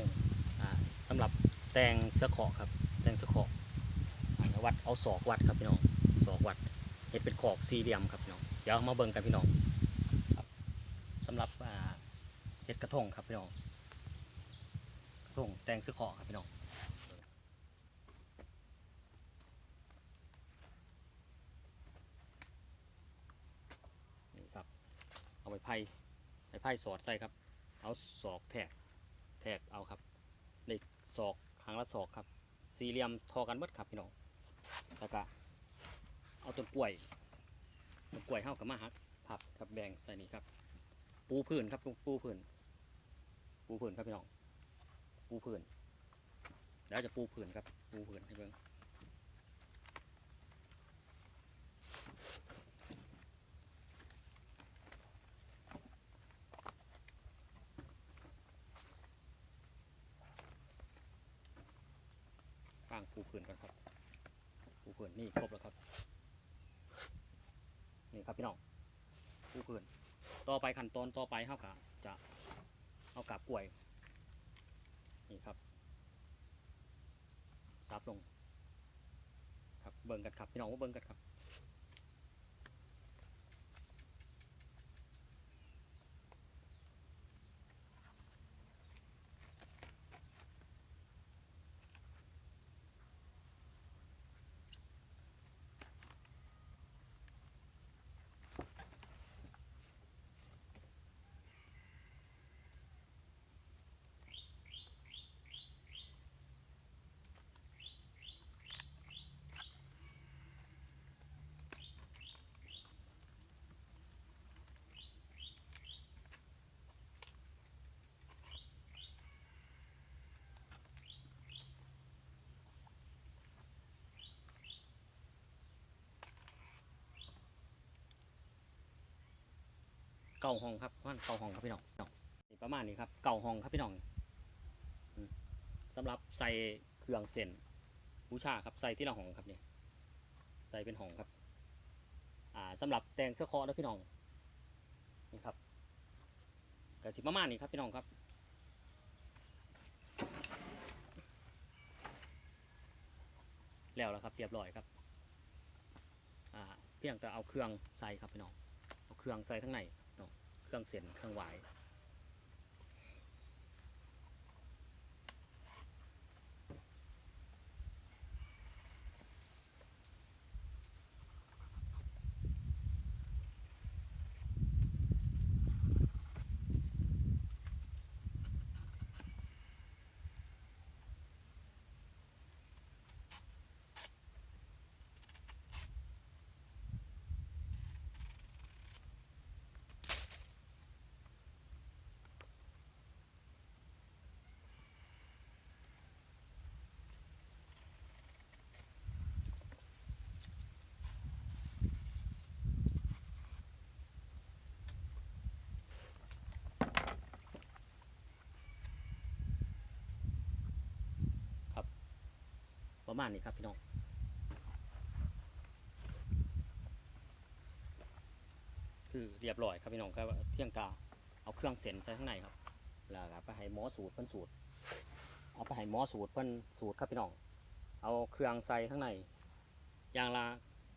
งอ่าสำหรับแตงเสือขอครับ แตงเสือขออ่าวัดเอาศอกวัดครับพี่น้องศอกวัดเห็ดเป็นขอกสี่เหลี่ยมครับพี่น้องเดี๋ยวมาเบิ่งกันพี่น้องครับสำหรับเห็ดกระทงครับพี่น้องกระทงแตงเสือขอครับพี่น้องนี่ครับเอาไปไผ่ไปไผ่สอดใส่ครับ เอาศอกแทก แทกเอาครับในศอกหางละศอกครับ สี่เหลี่ยมทอกันเบิดครับพี่น้องแล้วก็เอาต้นกล้วยต้นกล้วยเฮากับมาฮักผับครับแบ่งใส่นี่ครับ ปูพื้นครับปูพื้น ปูพื้นครับพี่น้อง ปูพื้นแล้วจะปูพื้นครับ ปูพื้นให้เบิ่งางปูพื้นกันครับปูพื้นนี่ครบแล้วครับ นี่ครับพี่น้องปูพื้น ต่อไปขั้นตอนต่อไปเฮากะจะเอากาบกล้วย นี่ครับซับลง ครับเบิ่งกันครับพี่น้องว่าเบิ่งกันครับ เก่าห้องครับว่านเก่าห้องครับพี่น้องพี่ประมาณนี้ครับ เก่าห้องครับพี่น้องอืมสำหรับใส่เครื่องเส้นบูชาครับใส่ที่ละห้องครับเนี่ยใส่เป็นห้องครับ อ่าสำหรับแตงเสื้อคอแล้วพี่น้องนี่ครับกสิประมาณนี้ครับพี่น้องครับแล้วแล้วครับเรียบร้อยครับอ่าเพียงแต่เอาเครื่องใส่ครับพี่น้องเอาเครื่องใส่ทั้งใน เครื่องเสียนเครื่องหว ประมาณนี้ครับพี่น้องคือเรียบร้อยครับพี่น้องครับเที่ยงกาเอาเครื่องเส้นใส่ข้างในครับ แล้วก็ไปให้หมอสูตรเพิ่นสูตร เอาไปให้หมอสูตรเพิ่นสูตรครับพี่น้อง เอาเครื่องใส่ข้างในยางละ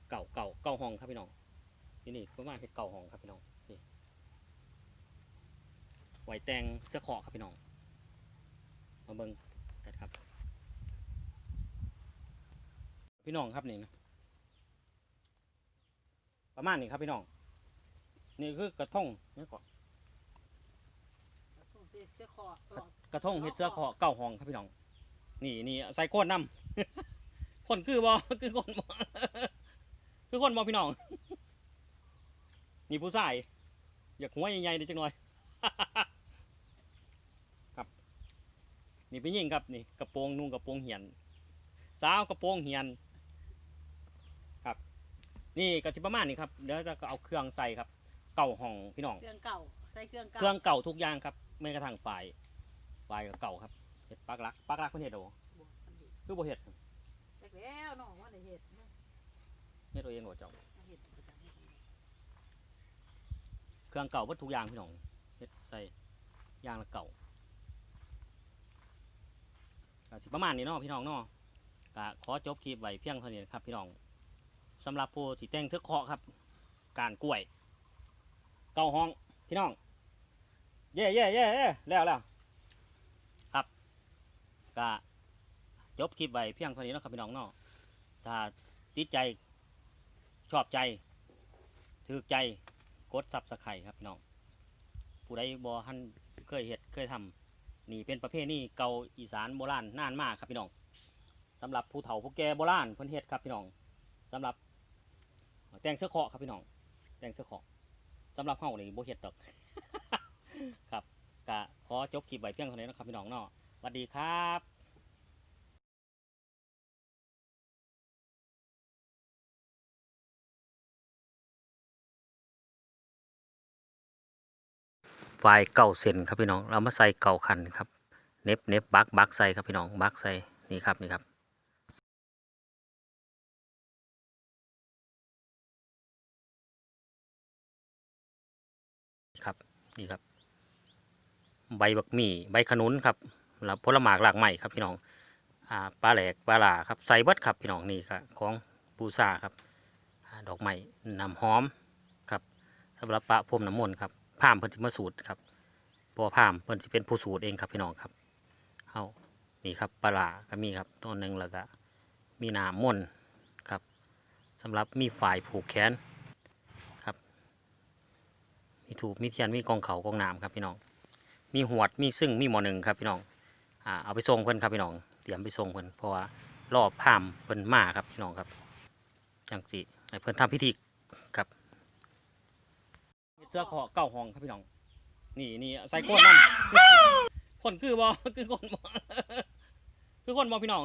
เก่าเก่าเก่าห้องครับพี่น้องนี่นี่ประมาณเห็ดเก่าห้องครับพี่น้องนี่ไหวแตงเสื้อขอครับพี่น้องมาเบิ่งกันครับ พี่น้องครับนี่นะประมาณนี้ครับพี่น้อง นี่คือกระทงนี่ก่อนเสื้อคอกระทงเห็ดเสื้อขอเก่าห้องครับพี่น้อง นี่นี่ใส่ก้นน้ำคนคือบ่คือคนบ่คือคนบ่พี่น้อง นี่ผู้ชายอยากหัวใหญ่ๆนิดจังหน่อย ครับ นี่เป็นยิงครับนี่กระโปรงนุ่งกระโปรงเหียน สาวกระโปรงเหียนครับ นี่ก็จะประมาณนี้ครับเดี๋ยวจะเอาเครื่องใส่ครับ เก่าห้องพี่น้อง เครื่องเก่าใส่เครื่องเก่าเครื่องเก่าทุกอย่างครับไม่กระทั่งไฟไฟก็เก่าครับเห็ดปักรักปักรักเพิ่นเห็ดโอบ่อันนี้คือบ่เห็ดจักแล้วน้องว่าได้เฮ็ดนะเห็ดตัวเองโอเจ้าเฮ็ดประจำเฮ็ดเครื่องเก่าเบิดทุกอย่างพี่น้องเห็ดใส่อย่างละเก่าก็สิประมาณนี้เนาะพี่น้องเนาะก็ขอจบคลิปไว้เพียงเท่านี้นะครับพี่น้อง สำหรับผู้ที่แต่งเทือกเคาะครับ การกล้วย เก้าห้องพี่น้อง เย่เย่เย่เย่แล้วแล้วครับก็จบคลิปไว้เพียงเท่านี้นะครับพี่น้องเนาะถ้าติดใจชอบใจถือใจกดซับสไครครับพี่น้อง ผู้ใดบ่ทันเคยเฮ็ดเคยทำนี่เป็นประเภทนี้เก่าอีสานโบราณนานมากครับพี่น้องสำหรับผู้เฒ่าผู้แก่โบราณเพิ่นเฮ็ดครับพี่น้องสำหรับ แต่งเสื้อเคาะครับพี่น้อง แต่งเสื้อเคาะสำหรับเฮานี่บ่เฮ็ดดอก ครับก็ขอจบคลิปไว้เพียงเท่านี้นะครับพี่น้องเนาะสวัสดีครับไฟเก่าเส้นครับพี่น้อง เรามาใส่เก่าคันครับ เน็บเน็บบักบักใส่ครับพี่น้อง บักใส่นี่ครับนี่ครับ นี่ครับ ใบบักมี่ใบขนุนครับแล้วผลหมากหลากใหม่ครับพี่น้องอ่าปลาแหลกปลาหลาครับใส่เบิดครับพี่น้องนี่ครับของปูซาครับดอกไม้น้ำหอมครับสำหรับปะพรมน้ำมนต์ครับพามเพิ่นสิมาสูตรครับพราะวพามเพิ่นสิเป็นผู้สูตรเองครับพี่น้องครับเฮานี่ครับปลาร้าก็มีครับต้นหนึ่งแล้วก็มีหนามม่นต์ครับสำหรับมีฝ่ายผูกแขน มีถูมีเทียนมีกองเขากองน้ำครับพี่น้อง มีหวดมีซึ่งมีหมอหนึ่งครับพี่น้องอ่าเอาไปส่งเพิ่นครับพี่น้อง เตรียมไปส่งเพิ่นเพราะว่ารอบพามเพิ่นมาครับพี่น้องครับจังสิเพิ่อนทำพิธีครับเสื้อขอเก้าห้องครับพี่น้อง นี่นี่ใส่ก้นนั่นคนคือบ่คือคนบ่คือคนบ่พี่น้อง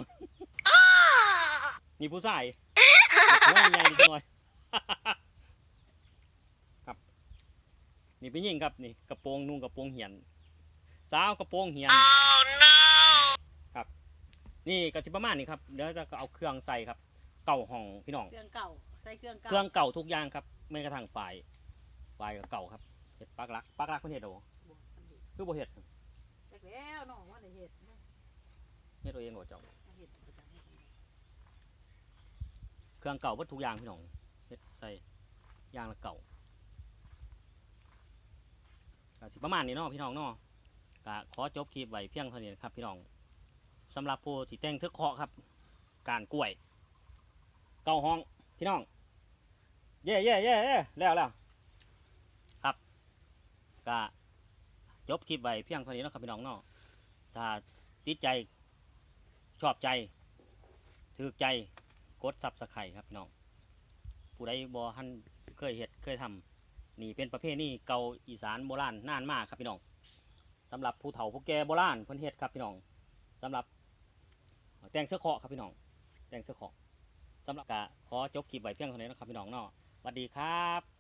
นี่ผู้ชายหัวใหญ่หน่อย ครับ นี่เป็นยิงครับนี่กระโปรงนุ่งกระโปรงเหียนสาวกระโปรงเหียนครับ นี่ก็สิประมาณนี้ครับเดี๋ยวจะเอาเครื่องใส่ครับ เก่าห้องพี่น้อง เครื่องเก่าใส่เครื่องเก่าเครื่องเก่าทุกอย่างครับแม้กระทั่งฝ่ายฝ่ายก็เก่าครับเห็ดปักลักปักลักเพิ่นเฮ็ดโดบวกมันดีคือบ่เฮ็ดจักแล้วน้องว่าได้เฮ็ดนะเฮ็ดตัวเองบ่เจ้าเฮ็ดประจำเฮ็ดเครื่องเก่าเบิดทุกอย่างพี่น้องเฮ็ดใส่อย่างละเก่าก็ สิประมาณนี้เนาะพี่น้องเนาะก็ขอจบคลิปไว้เพียงเท่านี้นครับพี่น้องสำหรับผู้ที่แต่งเทือกเคาะครับ การกล้วย เก้าห้องพี่น้อง เย่เย่เย่เย่แล้วแล้วครับก็จบคลิปไว้เพียงเท่านี้นะครับพี่น้องเนาะถ้าติดใจชอบใจถือใจกดซับสไครต์ครับพี่น้อง ผู้ใดบ่ทันเคยเฮ็ดเคยทำ นี่เป็นประเภทนี้เก่าอีสานโบราณนานมากครับพี่น้องสำหรับผู้เฒ่าผู้แก่โบราณเพิ่นเฮ็ดครับพี่น้องสำหรับแต่งเสื้อเคาะครับพี่น้องแต่งเสื้อเคาะสำหรับกะขอจบคลิปไว้เพียงเท่านี้นะครับพี่น้องเนาะสวัสดีครับ